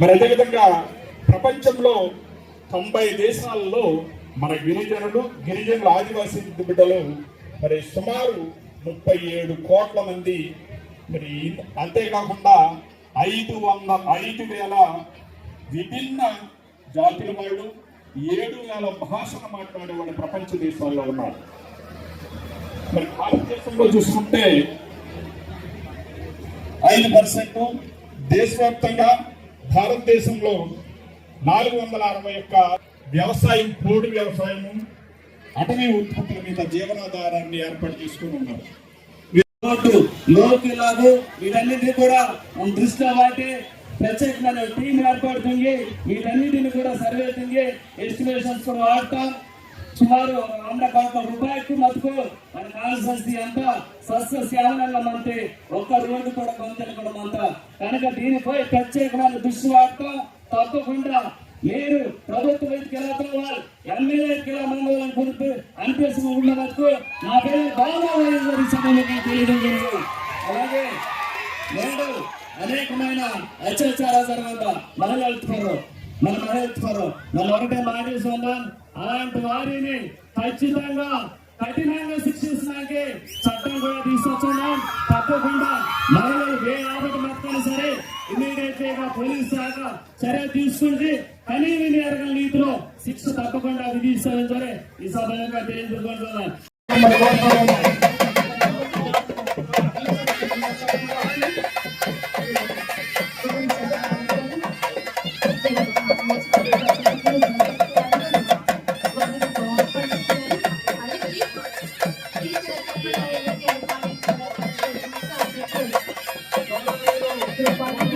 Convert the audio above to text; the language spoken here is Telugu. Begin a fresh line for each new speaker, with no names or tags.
మరి అదేవిధంగా ప్రపంచంలో తొంభై దేశాలలో మన గిరిజనులు గిరిజనుల ఆదివాసీ బిడ్డలు మరి సుమారు ముప్పై ఏడు కోట్ల మంది మరి అంతేకాకుండా ఐదు వంద ఐదు వేల విభిన్న జాతుల వాళ్ళు ఏడు వేల భాషలు మాట్లాడేవాళ్ళు ప్రపంచ దేశాల్లో ఉన్నారు. మరి భారతదేశంలో చూసుకుంటే ఐదు పర్సెంట్ దేశవ్యాప్తంగా భారతదేశంలో నాలుగు వందల అరవై ఒక్క వ్యవసాయం పోడు వ్యవసాయము అటవీ ఉత్పత్తుల మీద జీవనాధారాన్ని ఏర్పాటు చేసుకుని ఉన్నారు.
లోకిలాగు లోకి వీటన్నిటిని కూడా దృష్టిలో వాటి ప్రత్యేకమైన టీం ఏర్పడుతుంది వీటన్నిటిని కూడా సర్వే తింగి ఎస్టిమేషన్స్ కూడా వాడతాం. సుమారు వంద కోట్ల రూపాయలకు మటుకు మన కాన్స్టెన్సీ అంతా సస్య శ్యామలంగా మంతే ఒక్క రోడ్డు కూడా కొంచెం కూడా కనుక దీనిపై ప్రత్యేకమైన దృష్టి వాడటం తప్పకుండా మీరు ప్రభుత్వ వైద్యుకి ఎలా పోవాలి ఎమ్మెల్యేకి ఎలా మంగళం కొడుతూ అనిపిస్తూ ఉన్న వరకు నా పేరు బాగా సమయంలో తెలియడం జరిగింది. అలాగే నేడు అనేకమైన అత్యాచారాలు జరగదు మహిళలు మన మహిళ మనం మన ఒకటే మాటేసుకుందాం అలాంటి వారిని ఖచ్చితంగా కఠినంగా శిక్షించడానికి చట్టం కూడా తీసుకొచ్చున్నాం. తప్పకుండా మొత్తం గా పోలీస్ శాఖ చర్య తీసుకుంటే కనీవి నేరగల రీతిలో శిక్ష తప్పకుండా విధిస్తామని సరే ఈ సభగా తెలియజేసుకుంటున్నాను
这个